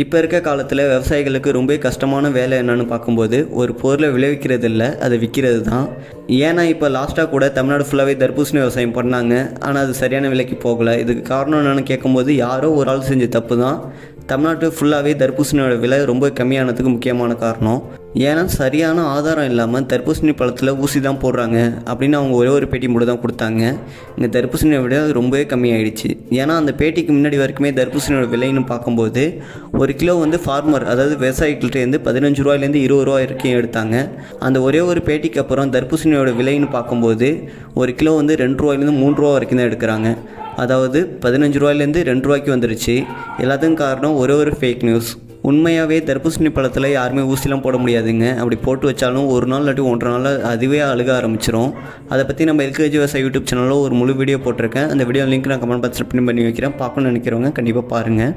இப்போ இருக்க காலத்தில் விவசாயிகளுக்கு ரொம்ப கஷ்டமான வேலை என்னென்னு பார்க்கும்போது ஒரு பொருளை விளைவிக்கிறது இல்லை அதை விற்கிறது தான் ஏன்னா இப்போ லாஸ்ட்டாக கூட தமிழ்நாடு ஃபுல்லாகவே தர்பூசணி விவசாயம் பண்ணாங்க. ஆனால் அது சரியான விலைக்கு போகலை. இதுக்கு காரணம் என்னென்னு கேட்கும்போது யாரோ ஒரு ஆள் செஞ்ச தப்பு தான் தமிழ்நாட்டு ஃபுல்லாகவே தர்பூசணியோட விலை ரொம்ப கம்மியானதுக்கு முக்கியமான காரணம் ஏன்னா சரியான ஆதாரம் இல்லாமல் தர்பூசணி பழத்தில் ஊசி தான் போடுறாங்க அப்படின்னு அவங்க ஒரே ஒரு பேட்டி மட்டும் தான் கொடுத்தாங்க. இங்கே தர்பூசணியை விட ரொம்பவே கம்மியாயிடுச்சு. ஏன்னா அந்த பேட்டிக்கு முன்னாடி வரைக்குமே தர்பூசணியோட விலைன்னு பார்க்கும்போது ஒரு கிலோ வந்து ஃபார்மர் அதாவது விவசாயிகள்கிட்டேருந்து பதினஞ்சு ரூபாயிலேருந்து இருபது ரூபா வரைக்கும் எடுத்தாங்க. அந்த ஒரே ஒரு பேட்டிக்கு அப்புறம் தர்பூசணியோட விலைன்னு பார்க்கும்போது ஒரு கிலோ வந்து ரெண்டு ரூபாயிலேருந்து மூணு ரூபா வரைக்கும் தான் எடுக்கிறாங்க. அதாவது பதினஞ்சு ரூபாயிலேருந்து ரெண்டு ரூபாய்க்கு வந்துருச்சு. எல்லாத்துக்கும் காரணம் ஒரே ஒரு ஃபேக் நியூஸ் உண்மையாகவே தர்பூசணி பழத்தில் யாருமே ஊசிலாம் போட முடியாதுங்க. அப்படி போட்டு வச்சாலும் ஒரு நாள் இல்லாட்டி ஒன்றரை நாள் அதுவே அழுக ஆரம்பிச்சிரும். அதை பற்றி நம்ம எல்கேஜி விவசாய யூடியூப் சேனலில் ஒரு முழு வீடியோ போட்டிருக்கேன். அந்த வீடியோ லிங்க் நான் கமெண்ட் பாக்ஸில் பின் பண்ணி வைக்கிறேன். பார்க்கணும்னு நினைக்கிறவங்க கண்டிப்பாக பாருங்கள்